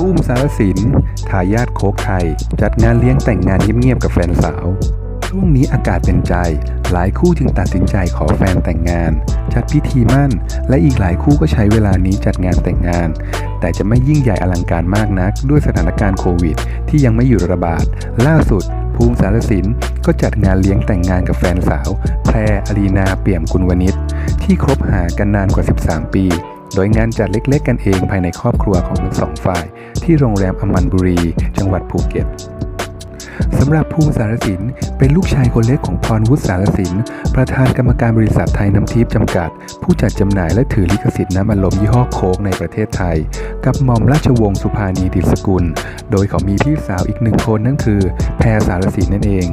อุ้มสารสินทายาทโคกไทย จัดงานเลี้ยงแต่งงานเงียบๆกับแฟนสาว ช่วงนี้อากาศเป็นใจ หลายคู่จึงตัดสินใจขอแฟนแต่งงาน จัดพิธีมั่น และอีกหลายคู่ก็ใช้เวลานี้จัดงานแต่งงาน แต่จะไม่ยิ่งใหญ่อลังการมากนัก ด้วยสถานการณ์โควิด ที่ยังไม่หยุดระบาด ล่าสุดภูมิสารสินก็จัดงานเลี้ยงแต่งงานกับแฟนสาว แพรอลีนาเปี่ยมกุลวณิชที่คบหากันนานกว่า 13 ปี โดยงานจัดเล็กๆ กันเองภายในครอบครัวของทั้งสองฝ่าย ที่โรงแรมอมันบุรี จังหวัดภูเก็ตสำหรับภูมิสารสินเป็นลูกชายคนเล็กของพรวุฒิสารสิน ประธานกรรมการบริษัทไทยน้ำทิพย์จำกัด ผู้จัดจำหน่ายและถือลิขสิทธิ์น้ำอัดลมยี่ห้อโค้กในประเทศไทย กับหม่อมราชวงศ์สุภานีดิษกุล โดยเขามีพี่สาวอีกหนึ่งคนนั่นคือ แพรสารสินนั่นเอง